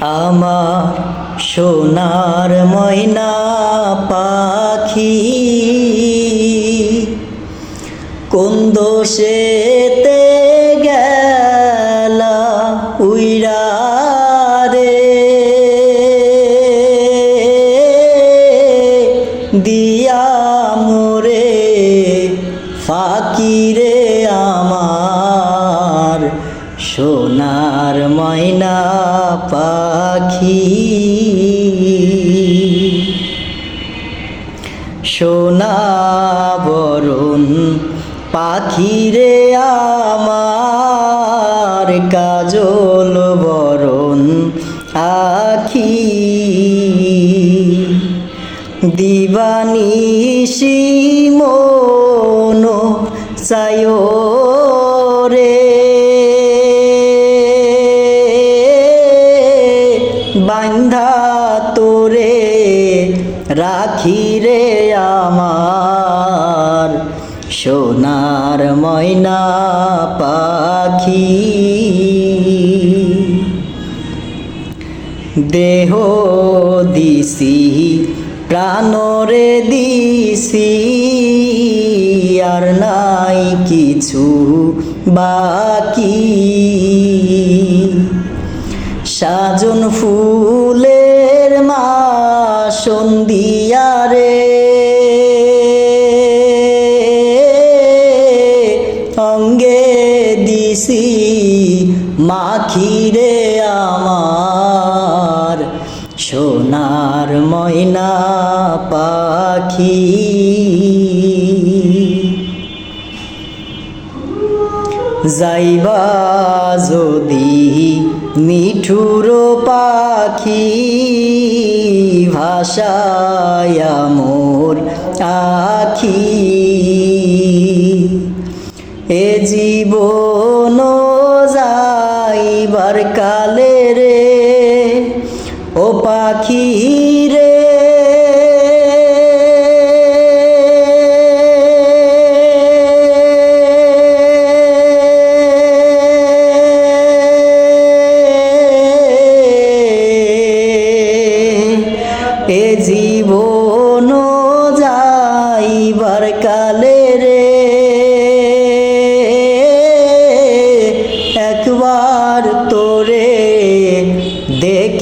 আমার সোনার ময়না পাখি কোন দোষেতে গেলা উইরা রে? দিয়া মোরে ফাকিরে সোনার ময়না পাখি। সোনা বরণ পাখিরে আমার কাজল বরণ আখি। দিবানিশি মন চায় বান্ধা তোরে রাখি রে আমার। সোনার ময়না পাখি। দেহ দিছি প্রাণরে দিছি, আর নাই কিছু বাকি। সাজন ফুলের মা সন্ধিয়ারে অঙ্গে দিছি মাখিরে আমার। সোনার ময়না পাখি। যাইবা যদি মিঠুর পাখি ভাষায় মোর আখি। এ জীবন যাইবার কালে রে ও পাখি